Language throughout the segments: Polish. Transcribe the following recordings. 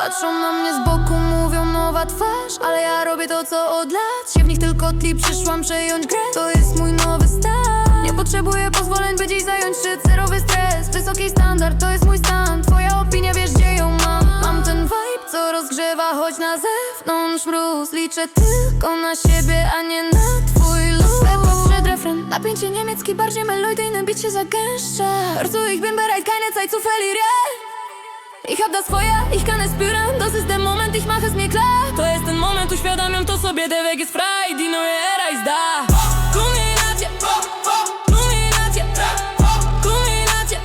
Patrzą na mnie z boku, mówią nowa twarz Ale ja robię to co od lat. Się w nich tylko tli, przyszłam przejąć grę. To jest mój nowy stan. Nie potrzebuję pozwoleń, by dziś zająć szczyt Zerowy stres, wysoki standard, to jest mój stan. Twoja opinia, wiesz gdzie ją mam. Mam ten vibe, co rozgrzewa, choć na zewnątrz mróz. Liczę tylko na siebie, a nie na twój luz. Refren, napięcie niemiecki Bardziej melodyjny, bit się zagęszcza Hörst ich bin bereit, keine Zeit zu verlieren Ich hab das Feuer, ich kann es sobie, der Weg jest die neue Era ist da Kulminacja, kulminacja, kulminacja,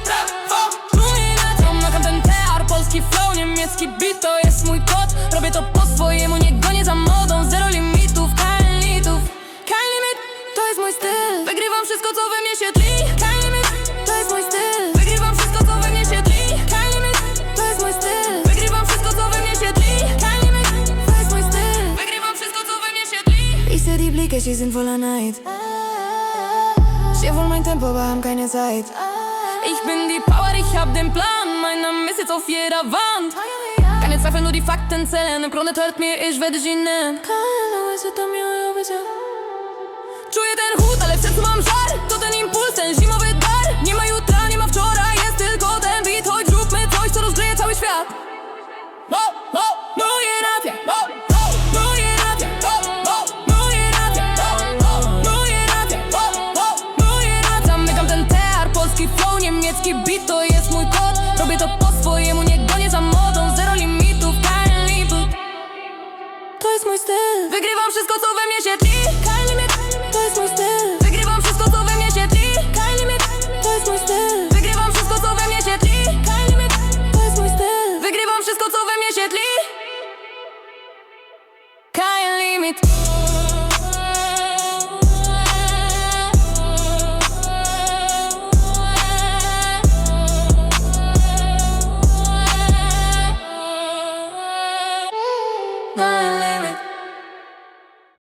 kulminacja Nakam ten tear, polski flow, niemiecki beat, to jest mój kod. Robię to po swojemu, nie gonię za modą, zero limitów, Blicke, sie sind voller Neid Stehe wohl mein Tempo, aber haben keine Zeit Ich bin die Power, ich hab den Plan. Mein Name ist jetzt auf jeder Wand. Keine Zweifel, nur die Fakten zählen. Im Grunde hört mir, ich werde sie nennen. Czuję ten chód, ale w jest mój kod, robię to po swojemu Nie gonię za modą, zero limitów, kein limit To jest mój styl. Wygrywam wszystko, co we mnie się limit To jest mój styl. Wygrywam wszystko, co we mnie się limit To jest mój styl. Wygrywam wszystko, co we mnie się limit To jest mój styl. Wygrywam wszystko, co we mnie się tli Kein limit my limit.